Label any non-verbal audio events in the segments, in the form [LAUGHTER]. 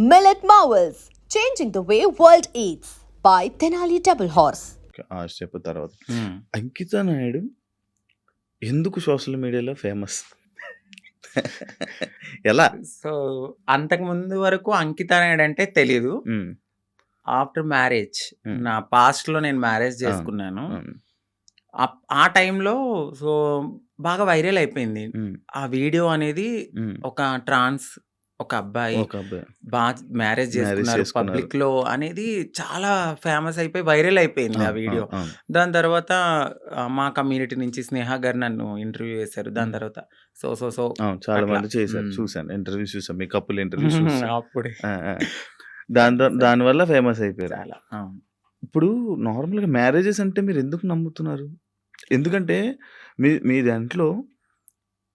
Millet Marvels, changing the way world eats by Tenali Double Horse. ఆ step తర్వాత. హ్మ్. అంకిత నాయుడు ఎందుకు సోషల్ మీడియాలో ఫేమస్? ఎలా? సో అంతకు ముందు వరకు అంకిత నాయుడు అంటే తెలీదు. Um, after marriage Hmm. నా పాస్ట్లో నేను మ్యారేజ్ చేసుకున్నాను. ఉమ్, ఆ- టైంలో సో బాగా వైరల్ అయిపోయింది. ఉమ్, ఆ వీడియో అనేది. ఒక ట్రాన్స్ ఒక అబ్బాయి ఒక అబ్బాయి బాగా మ్యారేజ్ చేసుకున్నారు చేసుకున్నారు. పబ్లిక్లో అనేది చాలా ఫేమస్ అయిపోయి వైరల్ అయిపోయింది ఆ వీడియో ఆ, దాని తర్వాత ఆ, మా కమ్యూనిటీ నుంచి స్నేహ గారు నన్ను ఇంటర్వ్యూ చేశారు దాని. తర్వాత సో సో సో ఆ, చాలా అట్లా. మంది చేశారు. చూసాను ఇంటర్వ్యూ చూసాను మీ కప్పులు ఇంటర్వ్యూ చూసాను అప్పుడే ఆ, ఆ. దాని [LAUGHS] దాని వల్ల ఫేమస్ అయిపోయారు చాలా అవును. ఇప్పుడు నార్మల్గా మ్యారేజెస్ అంటే మీరు ఎందుకు నమ్ముతున్నారు ఎందుకంటే మీ మీ దాంట్లో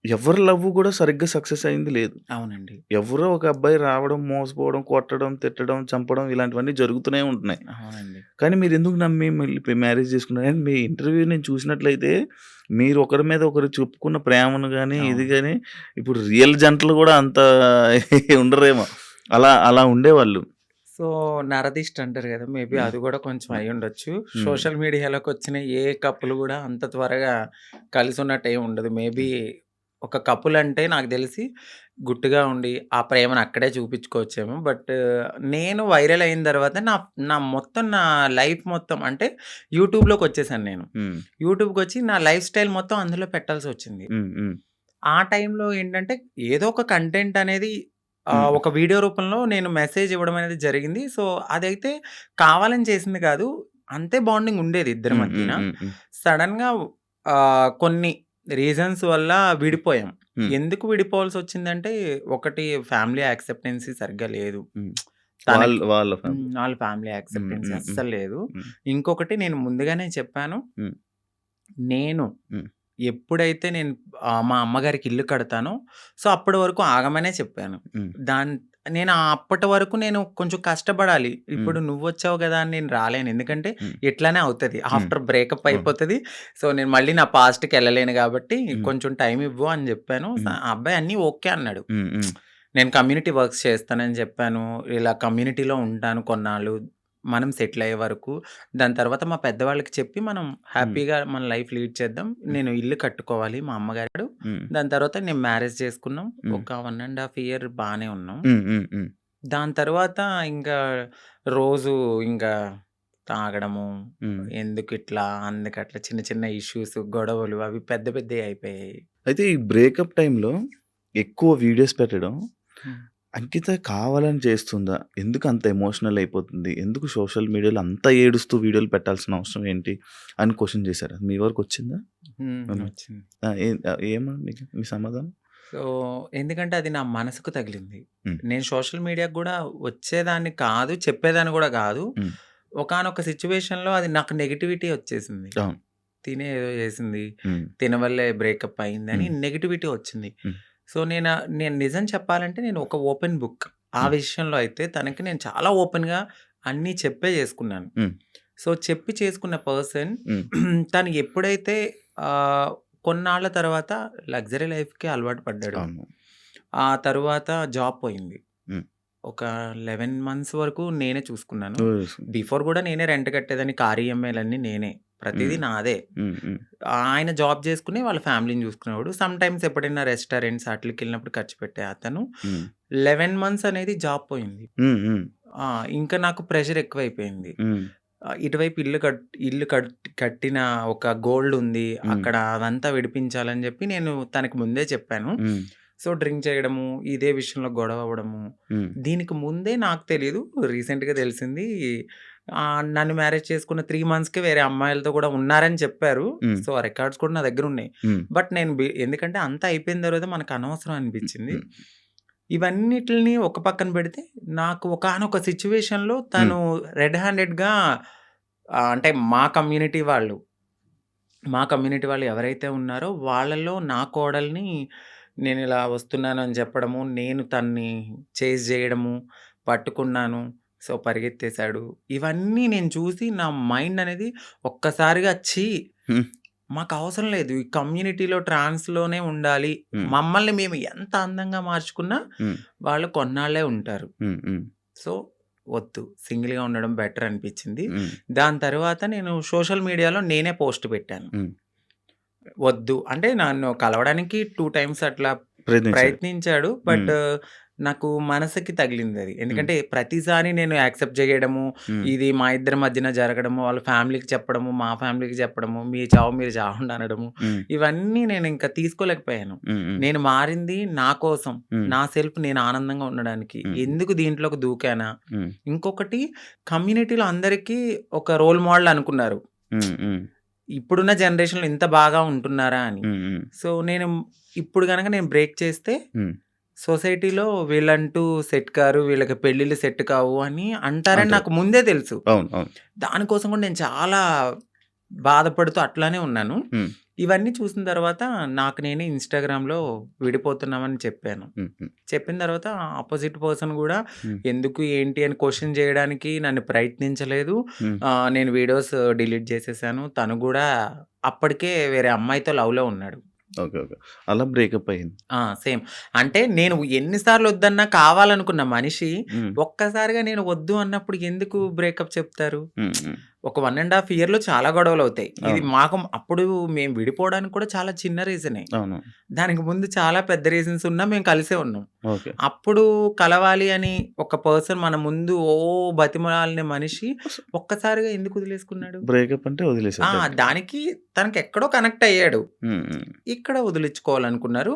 ఎవరి లవ్ కూడా సరిగ్గా సక్సెస్ అయింది లేదు. అవునండి. ఎవరో ఒక అబ్బాయి రావడం మోసపోవడం కొట్టడం తిట్టడం చంపడం ఇలాంటివన్నీ జరుగుతూనే ఉంటున్నాయి. అవునండి. కానీ మీరు ఎందుకు నమ్మి మళ్ళీ మ్యారేజ్ చేసుకున్నారు? అండ్ మీ ఇంటర్వ్యూ నేను చూసినట్లయితే మీరు ఒకరి మీద ఒకరు చెప్పుకున్న ప్రేమను కానీ ఇది. కానీ ఇప్పుడు రియల్ జంటలు కూడా అంత [LAUGHS] ఉండరేమో. అలా అలా ఉండేవాళ్ళు. సో నరదిష్ట అంటారు కదా మేబీ. అది కూడా కొంచెం అయి ఉండొచ్చు. సోషల్ మీడియాలోకి వచ్చిన ఏ కప్పులు కూడా అంత త్వరగా కలిసి ఉన్నట్టు ఏమి ఉండదు. మేబీ ఒక కపుల్ అంటే నాకు తెలిసి గుట్టుగా ఉండి ఆ ప్రేమను అక్కడే చూపించుకోవచ్చేమో. బట్ నేను వైరల్ అయిన తర్వాత నా నా మొత్తం నా లైఫ్ మొత్తం అంటే యూట్యూబ్లోకి వచ్చేసాను నేను. యూట్యూబ్కి వచ్చి నా లైఫ్ స్టైల్ మొత్తం అందులో పెట్టాల్సి వచ్చింది. ఆ టైంలో ఏంటంటే ఏదో ఒక కంటెంట్ అనేది. ఒక వీడియో రూపంలో నేను మెసేజ్ ఇవ్వడం అనేది జరిగింది. సో అదైతే కావాలని చేసింది కాదు అంతే బాండింగ్ ఉండేది ఇద్దరి మధ్యన. ఉమ్, ఉమ్, సడన్గా ఆ, కొన్ని రీజన్స్ వల్ల విడిపోయాం. ఎందుకు విడిపోవాల్సి వచ్చిందంటే ఒకటి ఫ్యామిలీ యాక్సెప్టెన్సీ సరిగ్గా లేదు వాళ్ళ వాళ్ళ ఫ్యామిలీ యాక్సెప్టెన్సీ అస్సలు లేదు. ఇంకొకటి నేను ముందుగానే చెప్పాను. నేను. ఎప్పుడైతే నేను మా అమ్మగారికి ఇల్లు కడతానో సో అప్పటి వరకు ఆగమనే చెప్పాను. దాని నేను అప్పటి వరకు నేను కొంచెం కష్టపడాలి. ఇప్పుడు నువ్వు వచ్చావు కదా అని నేను రాలేను. ఎందుకంటే. ఇట్లానే అవుతుంది. After breakup. అయిపోతుంది. సో నేను మళ్ళీ నా పాస్ట్కి వెళ్ళలేను కాబట్టి. కొంచెం టైం ఇవ్వు అని చెప్పాను. అబ్బాయి అన్నీ ఓకే అన్నాడు. నేను కమ్యూనిటీ వర్క్స్ చేస్తానని చెప్పాను. ఇలా కమ్యూనిటీలో ఉంటాను కొన్నాళ్ళు. మనం సెటిల్ అయ్యే వరకు. దాని తర్వాత మా పెద్దవాళ్ళకి చెప్పి మనం హ్యాపీగా మన లైఫ్ లీడ్ చేద్దాం. నేను ఇల్లు కట్టుకోవాలి మా అమ్మగారు దాని తర్వాత నేను మ్యారేజ్ చేసుకున్నాం. ఒక వన్ అండ్ హాఫ్ ఇయర్ బాగానే ఉన్నాం. దాని తర్వాత ఇంకా రోజు ఇంకా తాగడము. ఎందుకు ఇట్లా అందుకు అట్లా చిన్న చిన్న ఇష్యూస్ గొడవలు అవి పెద్ద పెద్ద అయిపోయాయి. అయితే ఈ బ్రేకప్ టైంలో ఎక్కువ వీడియోస్ పెట్టడం. అంకిత కావాలని చేస్తుందా? ఎందుకు అంత ఎమోషనల్ అయిపోతుంది? ఎందుకు సోషల్ మీడియాలో అంత ఏడుస్తూ వీడియోలు పెట్టాల్సిన అవసరం ఏంటి? అని క్వశ్చన్ చేశారు? మీ వరకు వచ్చిందా? మ్మ్, మ్మ్. వచ్చింది. ఆ, ఏ- ఆ, ఏమా? మీకు మీ సమాధానం? సో ఎందుకంటే అది నా మనసుకు తగిలింది. నేను సోషల్ మీడియాకి కూడా వచ్చేదాన్ని కాదు చెప్పేదాన్ని కూడా కాదు. మ్మ్. ఒకనొక సిచ్యువేషన్లో అది నాకు నెగిటివిటీ వచ్చేసింది. అవును. తినే ఏదో చేసింది ఉమ్, తిన వల్లే బ్రేకప్ అయింది అని. నెగిటివిటీ వచ్చింది. సో నేను నేను నిజం చెప్పాలంటే నేను ఒక ఓపెన్ బుక్ ఆ. విషయంలో అయితే తనకి నేను చాలా ఓపెన్గా అన్నీ చెప్పే చేసుకున్నాను. సో చెప్పి చేసుకున్న పర్సన్. [CLEARS THROAT] తను ఎప్పుడైతే కొన్నాళ్ళ తర్వాత లగ్జరీ లైఫ్కి అలవాటు పడ్డాడు ఆ తర్వాత జాబ్ పోయింది. ఒక లెవెన్ మంత్స్ వరకు నేనే చూసుకున్నాను బిఫోర్ కూడా నేనే రెంట్ కట్టేదని కార్ ఈఎంఐలన్నీ నేనే ప్రతిదీ. నాదే. ఆయన జాబ్ చేసుకుని వాళ్ళ ఫ్యామిలీని చూసుకునేవాడు. సమ్ టైమ్స్ ఎప్పుడైనా రెస్టారెంట్స్ అట్లకి వెళ్ళినప్పుడు ఖర్చు పెట్టే అతను. లెవెన్ మంత్స్ అనేది జాబ్ పోయింది. ఇంకా నాకు ప్రెషర్ ఎక్కువైపోయింది. ఇటువైపు ఇల్లు కట్ ఇల్లు కట్ కట్టిన ఒక గోల్డ్ ఉంది. అక్కడ అదంతా విడిపించాలని చెప్పి నేను తనకి ముందే చెప్పాను. సో డ్రింక్ చేయడము ఇదే విషయంలో గొడవ అవ్వడము. దీనికి ముందే నాకు తెలియదు రీసెంట్గా తెలిసింది నన్ను మ్యారేజ్ చేసుకున్న త్రీ మంత్స్కి వేరే అమ్మాయిలతో కూడా ఉన్నారని చెప్పారు. సో ఆ రికార్డ్స్ కూడా నా దగ్గర ఉన్నాయి బట్ నేను ఎందుకంటే అంతా అయిపోయిన తర్వాత మనకు అనవసరం అనిపించింది. ఇవన్నిటిని ఒక పక్కన పెడితే నాకు ఒకనొక సిచ్యువేషన్లో తను రెడ్ హ్యాండెడ్గా అంటే మా కమ్యూనిటీ వాళ్ళు మా కమ్యూనిటీ వాళ్ళు ఎవరైతే ఉన్నారో వాళ్ళలో నా కోడల్ని నేను ఇలా వస్తున్నాను అని చెప్పడము నేను తన్ని చేజ్ చేయడము పట్టుకున్నాను సో పరిగెత్తేశాడు ఇవన్నీ నేను చూసి నా మైండ్ అనేది ఒక్కసారిగా చీ హ్మ్. మాకు అవసరం లేదు. ఈ కమ్యూనిటీలో ట్రాన్స్‌లోనే ఉండాలి. మమ్మల్ని మేము ఎంత అందంగా మార్చుకున్నా. వాళ్ళు కొన్నాళ్ళే ఉంటారు. సో, వద్దు. సింగిల్‌గా ఉండడం బెటర్ అనిపించింది. దాని తర్వాత నేను సోషల్ మీడియాలో నేనే పోస్ట్ పెట్టాను. వద్దు. అంటే నన్ను కలవడానికి 2 టైమ్స్ అట్లా. ప్రయత్నించాడు. బట్. నాకు మనసుకి తగిలిందది. హ్మ్. ఎందుకంటే ప్రతిసారి నేను యాక్సెప్ట్ చేయడము. ఇది మా ఇద్దరి మధ్యన జరగడము, వాళ్ళ ఫ్యామిలీకి చెప్పడము, మా ఫ్యామిలీకి చెప్పడము, మీ చావు మీరు చావండి అనడము. ఇవన్నీ నేను ఇంకా తీసుకోలేకపోయాను. నేను మారింది నా కోసం. నా సెల్ఫ్ నేను ఆనందంగా ఉండడానికి. ఎందుకు దీంట్లోకి దూకానా? ఇంకొకటి కమ్యూనిటీలో అందరికీ ఒక రోల్ మోడల్ అనుకున్నారు. ఇప్పుడున్న జనరేషన్‌లో ఇంత బాగా ఉంటున్నారా అని. సో, నేను ఇప్పుడు గనక నేను బ్రేక్ చేస్తే. సొసైటీలో వీళ్ళంటూ సెట్ కారు, వీళ్ళకి పెళ్ళిళ్ళు సెట్ కావు అని అంటారని అంటారు. నాకు ముందే తెలుసు. దానికోసం కూడా నేను చాలా బాధపడుతూ అట్లానే ఉన్నాను. ఇవన్నీ చూసిన తర్వాత నాకు నేనే ఇన్‌స్టాగ్రామ్‌లో విడిపోతున్నామని చెప్పాను. చెప్పిన తర్వాత అపోజిట్ పర్సన్ హ్మ్. ఎందుకు, ఏంటి అని క్వెషన్ చేయడానికి నన్ను ప్రయత్నించలేదు. నేను వీడియోస్ డిలీట్ చేసేసాను. తను గూడా అప్పటికే వేరే అమ్మాయితో లవ్‌లో ఉన్నాడు. ఓకే. ఓకే. అలా బ్రేకప్ అయింది. సేమ్. అంటే నేను ఎన్ని సార్లు వద్దన్నా కావాలనుకున్న మనిషి. ఒక్కసారిగా నేను వద్దు అన్నప్పుడు ఎందుకు బ్రేకప్ చెప్తారు? ఒక 1 ½ ఇయర్‌లో చాలా గొడవలవుతాయి. ఇది అవును. మాకు అప్పుడు మేము విడిపోవడానికి కూడా చాలా చిన్న రీజనే. దానికి ముందు చాలా పెద్ద రీజన్స్ ఉన్నా మేము కలిసే ఉన్నాం. ఓకే. అప్పుడు కలవాలి అని ఒక పర్సన్ మన ముందు ఓ బతిమలాడిన మనిషి ఒక్కసారిగా ఎందుకు వదిలేసుకున్నాడు? బ్రేకప్ అంటే డైరెక్ట్. దానికి తనకి ఎక్కడో కనెక్ట్ అయ్యాడు. ఇక్కడ వదిలించుకోవాలనుకున్నారు.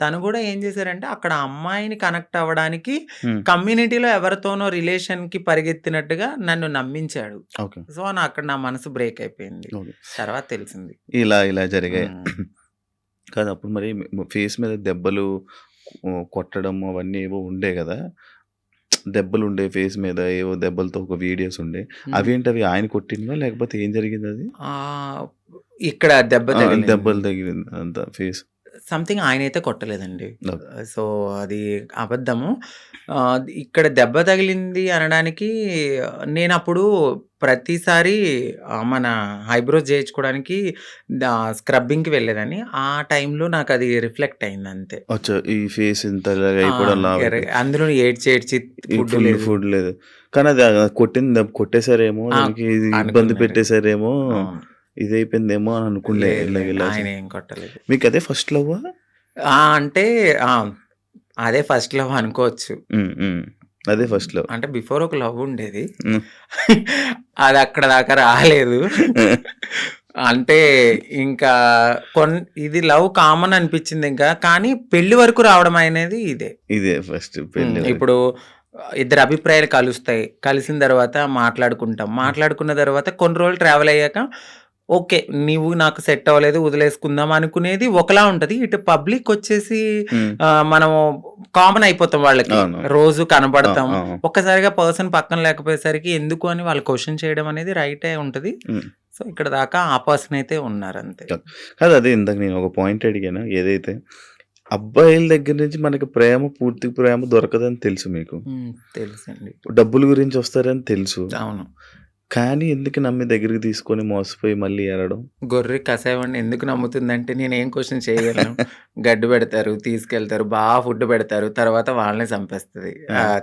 తను గూడా ఏం చేశారంటే అక్కడ అమ్మాయిని కనెక్ట్ అవ్వడానికి. కమ్యూనిటీలో ఎవరితోనో రిలేషన్‌కి పరిగెత్తినట్టుగా నన్ను నమ్మించాడు. ఓకే. సో, నా అక్కడ నా మనసు బ్రేక్ అయిపోయింది. తర్వాత తెలిసింది. ఇలా ఇలా జరిగాయి. కాదు అప్పుడు మరి ఫేస్ మీద దెబ్బలు కొట్టడం అవన్నీ ఏవో ఉండే గదా! దెబ్బలుండే ఫేస్ మీద ఏవో దెబ్బలతో ఒక వీడియోస్ ఉండే. హ్మ్. అవేంటవి ఆయన కొట్టినవా? లేకపోతే ఏం జరిగిందది? ఆహ్, ఇక్కడ దెబ్బ. దెబ్బలు తగిలింది అంతా ఫేస్. సంథింగ్ ఆయనైతే కొట్టలేదండి. ఓకే. సో, అది అబద్ధము. ఇక్కడ దెబ్బ తగిలింది అనడానికి నేనప్పుడు ప్రతిసారి మన ఐబ్రోస్ చేయించుకోవడానికి స్క్రబ్బింగ్‌కి వెళ్ళేదాన్ని. ఆ టైంలో నాకది రిఫ్లెక్ట్ అయిందంతే. అచ్చా! ఈ ఫేస్ ఇంత. అందులో ఏడ్చి ఏడ్చి ఫుడ్ లేదు. ఫుడ్ లేదు. కానీ అది కొట్టింది ఇది ఇబ్బంది అవును. ఇదైపోయిందేమో అని. ఇలా ఆయన ఏం కొట్టలేదు. మీకదే ఫస్ట్ లవ్వా? ఆ! అంటే ఆ! అదే ఫస్ట్ లవ్ అనుకోవచ్చు. అదే ఫస్ట్ లవ్. అంటే బిఫోర్ ఒక లవ్ ఉండేది. [LAUGHS] అది అక్కడ దాకా రాలేదు. అంటే ఇంకా కొన్ ఇది లవ్ కామన్ అనిపించింది ఇంకా. కానీ పెళ్ళి వరకు రావడం అనేది ఇదే. ఇదే ఫస్ట్. పెళ్ళి. ఇప్పుడు ఇద్దరి అభిప్రాయాలు కలుస్తాయి. కలిసిన తర్వాత మాట్లాడుకుంటాం. మాట్లాడుకున్న తర్వాత కొన్ని రోజులు ట్రావెల్ అయ్యాక ఓకే. నీవు నాకు సెట్ అవ్వలేదు వదిలేసుకుందాం అనుకునేది ఒకలా ఉంటది. ఇటు పబ్లిక్ వచ్చేసి మనము కామన్ అయిపోతాం వాళ్ళకి. రోజు. ఆ! ఒక్కసారిగా పర్సన్ పక్కన లేకపోయేసరికి ఎందుకు అని వాళ్ళు క్వెషన్ చేయడం అనేది రైటే ఉంటది. హ్మ్. సో, ఇక్కడ దాకా ఆ పర్సన్ అయితే ఉన్నారంతే. కాదు అదే ఇందాక నేను ఒక పాయింట్ అడిగాను. ఏదైతే అబ్బాయిల దగ్గర నుంచి మనకి ప్రేమ పూర్తి ప్రేమ దొరకదని తెలుసు మీకు. తెలుసండి. డబ్బుల గురించి వస్తారని తెలుసు. అవును. కానీ ఎందుకు నమ్మి దగ్గరికి తీసుకొని మోసపోయి మళ్ళీ ఏడడం? గొర్రె కసాయవాడిని ఎందుకు నమ్ముతుందంటే నేనేం క్వెషన్ చేయగలను. [LAUGHS] గడ్డి పెడతారు, తీసుకెళ్తారు, బాగా ఫుడ్ పెడతారు. తర్వాత వాళ్ళనే చంపేస్తది.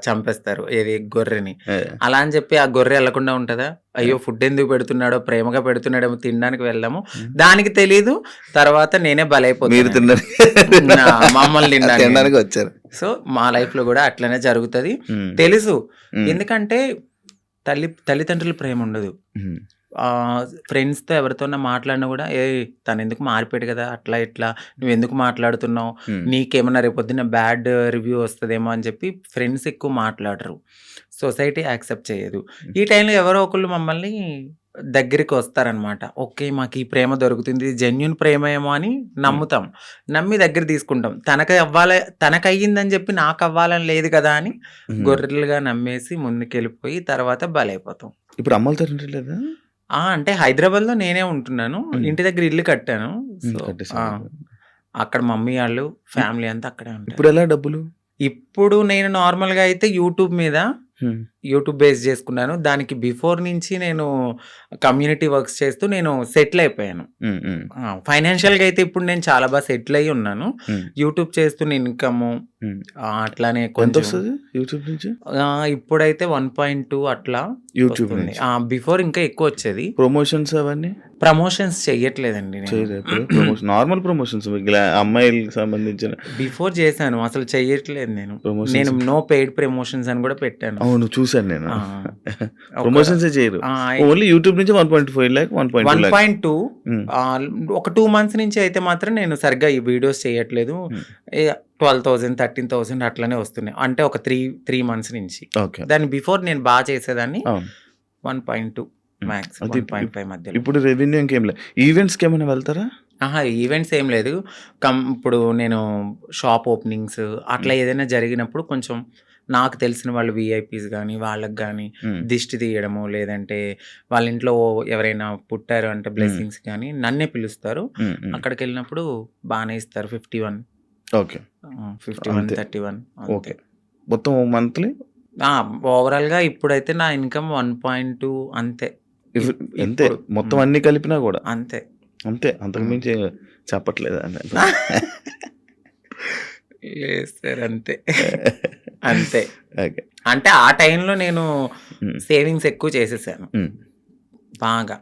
చంపేస్తారు. ఏది గొర్రెని. అలా అని చెప్పి ఆ గొర్రె ఎళ్ళకుండా ఉంటదా? అయ్యో! ఫుడ్ ఎందుకు పెడుతున్నాడో, ప్రేమగా పెడుతున్నాడేమో తినడానికి వెళ్దాము. హ్మ్. దానికి తెలీదు. తర్వాత నేనే మీరు బలైపోతానని. తినడానికి నా మమ్మల్ని [LAUGHS] తినడానికి. వచ్చారు. సో, మా లైఫ్‌లో గూడా అట్లనే జరుగుతది. తెలుసు. ఎందుకంటే తల్లి తల్లిదండ్రుల ప్రేమ ఉండదు. ఫ్రెండ్స్‌తో ఎవరితోన్నా మాట్లాడినా గూడా ఏయ్! తనెందుకు మారిపోయాడు గదా! అట్లా ఇట్లా నువ్వెందుకు మాట్లాడుతున్నావు? హ్మ్. నీకేమన్నా రేపొద్దున్న బ్యాడ్ రివ్యూ వస్తదేమో అని చెప్పి ఫ్రెండ్స్ ఎక్కువ మాట్లాడరు. సొసైటీ యాక్సెప్ట్ చేయదు. ఈ టైంలో ఎవరో ఒకళ్ళు మమ్మల్ని దగ్గరికి వస్తారనమాట. ఓకే. మాకు ఈ ప్రేమ దొరుకుతుంది. జెన్యూన్ ప్రేమేమో అని. నమ్ముతాం. నమ్మి దగ్గర తీసుకుంటాం. తనకి అవ్వాలి తనకయ్యిందని చెప్పి నాకవ్వాలని లేదు కదా! అని. గొర్రెలుగా నమ్మేసి ముందుకెళ్ళిపోయి తర్వాత బలైపోతాం. ఇప్పుడు అమ్మలతో లేదా? ఆ! అంటే హైదరాబాద్‌లో నేనే ఉంటున్నాను. ఇంటి దగ్గర ఇల్లు కట్టాను. అక్కడ మమ్మీ ఇప్ ఫ్యామిలీ అంతా అక్కడే ఉంటారు. ఇప్పుడెలా డబ్బులు? ఇప్పుడు నేను నార్మల్‌గా అయితే యూట్యూబ్ మీద. యూట్యూబ్ బేస్ చేసుకున్నాను. దానికి బిఫోర్ నుంచి నేను కమ్యూనిటీ వర్క్స్ చేస్తూ నేను సెటిల్ అయిపోయాను. ఫైనాన్షియల్‌గా అయితే ఇప్పుడు నేను చాలా బాగా సెటిల్ అయ్యి ఉన్నాను. యూట్యూబ్ చేస్తున్న ఇన్‌కము అట్లానే కొంచెం యూట్యూబ్ నుంచి? ఇప్పుడైతే 1.2 అట్లా యూట్యూబ్ వస్తుంది. నుంచి. ఆ! బిఫోర్ ఇంకా ఎక్కువొచ్చేది. ప్రమోషన్స్ అవన్నీ? ప్రమోషన్స్ చెయ్యట్లేదండి? ప్రమోషన్ నార్మల్ ప్రమోషన్స్ అమ్మాయిలకి సంబంధించిన బిఫోర్ చేశాను. అసలు చెయ్యట్లేదు నేను. నేను నో పెయిడ్ ప్రమోషన్స్ అని కూడా పెట్టాను. అవును చూసాను నేను. [LAUGHS] ప్రమోషన్సే చేయరు. ఓన్లీ యూట్యూబ్ నుంచి 1.5 లాక్ 1.2 లాక్. 1.2 హ్మ్. ఆహ్, ఒక 2 మంత్స్ నుంచి అయితే మాత్రం నేను సరిగ్గా ఈ వీడియోస్ చేయట్లేదు. హ్మ్. ఇగ 12,000, 13,000 అట్లనే వస్తున్నాయి. అంటే ఒక 3, 3 మంత్స్ నుంచి. దాని బిఫోర్ నేను బా చేసేదాన్ని. అవును. 1.2 హ్మ్. మ్యాక్స్ అయితే ఇప్ 1.5 మధ్యలో. ఇప్పుడు రెవెన్యూ ఇంకేం లే. ఈవెంట్స్‌కి ఏమైనా వెళ్తారా? అహా! ఈవెంట్స్ ఏం లేదు. కం ఇప్పుడు నేను షాప్ ఓపెనింగ్స్ అట్లా హ్మ్. ఏదైనా జరిగినప్పుడు కొంచెం నాకు తెలిసిన వాళ్ళు వీఐపీస్ గానీ, వాళ్ళకి గానీ హ్మ్. దిష్టి తీయడము, లేదంటే వాళ్ళ ఇంట్లో ఎవరైనా పుట్టారు అంటే. బ్లెస్సింగ్స్ గానీ నన్నే పిలుస్తారు. హ్మ్. అక్కడికెళ్ళినప్పుడు బానే ఇస్తారు. 51 ఓకే. ఆ! 51, అంతే. 31 ఓకే. అంతే. మొత్తం మంత్లీ? ఓవరాల్‌గా ఇప్పుడైతే నా ఇన్‌కమ్ 1.2 అంతే. ఇఫ్ ఇప్ అంతే. మొత్తం. అన్నీ కలిపినా గూడా. అంతే. అంతే. అంతకు. మించి చెప్పట్లేదా [LAUGHS] సార్ అంతే. [LAUGHS] అంతే. ఓకే. అంటే ఆ టైంలో నేను. సేవింగ్స్ ఎక్కువ చేసేసాను. బాగా.